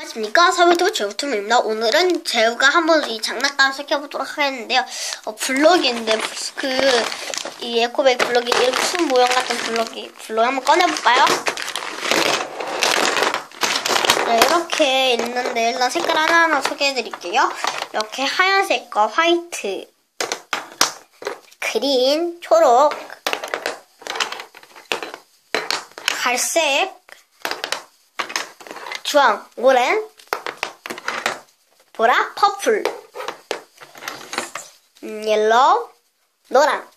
안녕하십니까. 서비스 제우tum입니다. 오늘은 제우가 한번 이 장난감 시켜보도록 하겠는데요. 어, 블럭인데 그이 에코백 블럭이 이렇게 순 모형 같은 블럭이 블럭 한번 꺼내볼까요? 네, 이렇게 있는데 일단 색깔 하나하나 소개해드릴게요. 이렇게 하얀색과 화이트 그린, 초록 갈색 주황, 오렌, 보라, 퍼플, 음, 옐로우, 노랑,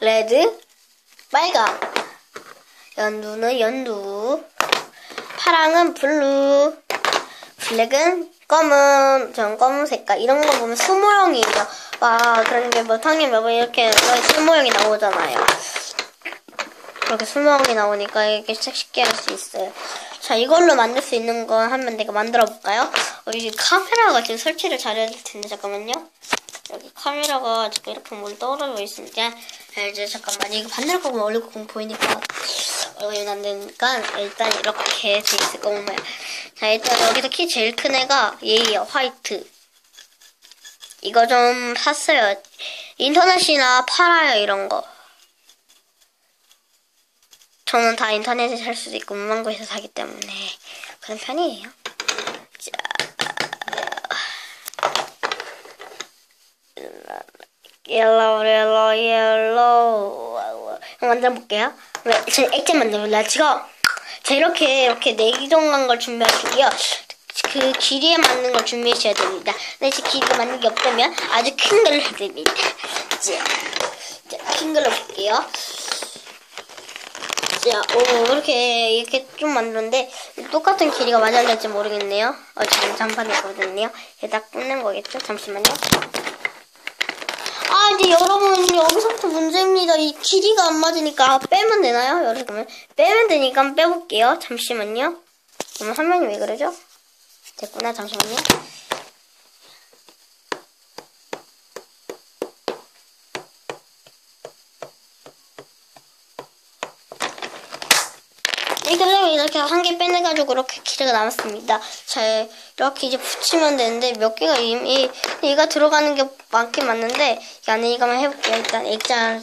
레드, 빨강, 연두는 연두, 파랑은 블루, 블랙은 검은, 전 검은 색깔. 이런 거 보면 수모형이에요. 와, 그런 게뭐 탕에 몇번 이렇게 수모형이 나오잖아요. 그렇게 수모형이 나오니까 이렇게 쉽게 할 수 있어요. 자, 이걸로 만들 수 있는 거 하면 내가 만들어 볼까요? 어, 이게 카메라가 지금 설치를 잘해야 될 텐데, 잠깐만요. 여기 카메라가 지금 이렇게 뭘 떨어져 있으니까, 이제 잠깐만, 이거 반대로 보면 얼굴 공 보이니까, 얼굴이 안 되니까, 일단 이렇게 돼 있을 거면. 자, 일단 여기서 키 제일 큰 애가 얘예요, 화이트. 이거 좀 샀어요. 인터넷이나 팔아요, 이런 거. 저는 다 인터넷에 살 수도 있고 문방구에서 사기 때문에 그런 편이에요. 자, 옐로우 옐로우 옐로우 만들어 볼게요. 왜? 저 액자 만들어볼래요. 지금 자 이렇게 이렇게 내기동한 걸 준비하시고요. 그 길이에 맞는 걸 준비하셔야 됩니다. 근데 제 길이가 맞는 게 없다면 아주 큰 걸로 해드립니다. 자, 자, 큰 걸로 볼게요. 자, 오, 이렇게, 이렇게 좀 만드는데, 똑같은 길이가 맞아야 될지 모르겠네요. 어, 지금 잠판이거든요. 이게 딱 끝낸 거겠죠? 잠시만요. 아, 이제 여러분, 여기서부터 문제입니다. 이 길이가 안 맞으니까 빼면 되나요? 여러분, 빼면 되니까 빼볼게요. 잠시만요. 그럼 화면이 왜 그러죠? 됐구나, 잠시만요. 이렇게 이렇게 한 개 빼내가지고 이렇게 길이가 남았습니다. 자, 이렇게 이제 붙이면 되는데 몇 개가 이미 얘가 들어가는 게 많긴 맞는데 이 안에 이거만 해볼게요. 일단 액자를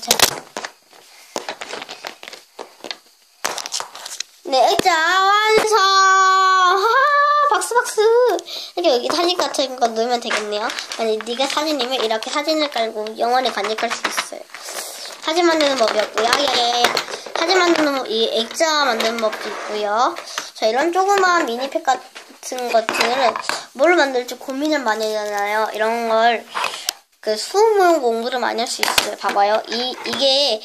네, 액자 완성! 하 박수 박수! 이렇게 여기 사진 같은 거 넣으면 되겠네요. 아니, 네가 사진이면 이렇게 사진을 깔고 영원히 간직할 수 있어요. 사진 만드는 법이었고요. 야야야야. 사진 만드는 법, 이 액자 만드는 법도 있고요. 자, 이런 조그마한 미니팩 같은 것들은 뭘 만들지 고민을 많이 하잖아요. 이런 걸, 그, 수모형 공부를 많이 할 수 있어요. 봐봐요. 이, 이게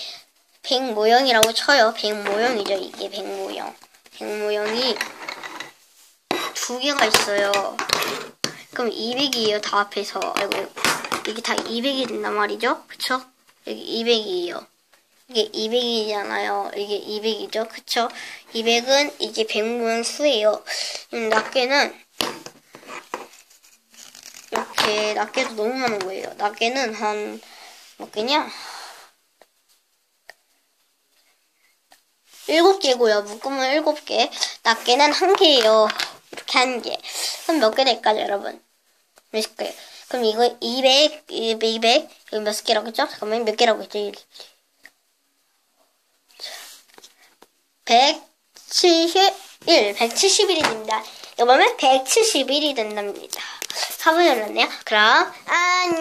백 모형이라고 쳐요. 백 모형이죠. 이게 백 모형. 백 모형이 두 개가 있어요. 그럼 200이에요. 다 합해서. 아이고, 이게 다 200이 된단 말이죠. 그쵸? 여기 200이에요. 이게 200이잖아요. 이게 200이죠. 그쵸? 200은 이게 100모형 수예요. 음, 낱개는 이렇게 낱개도 너무 많은 거예요. 낱개는 한 몇 개냐? 7개고요. 묶음은 7개. 낱개는 한 개예요. 이렇게 한 개. 그럼 몇 개 될까요, 여러분? 몇 개? 그럼 이거 200, 200, 200. 여기 몇 개라고 했죠? 잠깐만, 몇 개라고 했죠? 171, 171이 됩니다. 이거 보면 171이 된답니다. 4분이 올랐네요. 그럼, 안녕.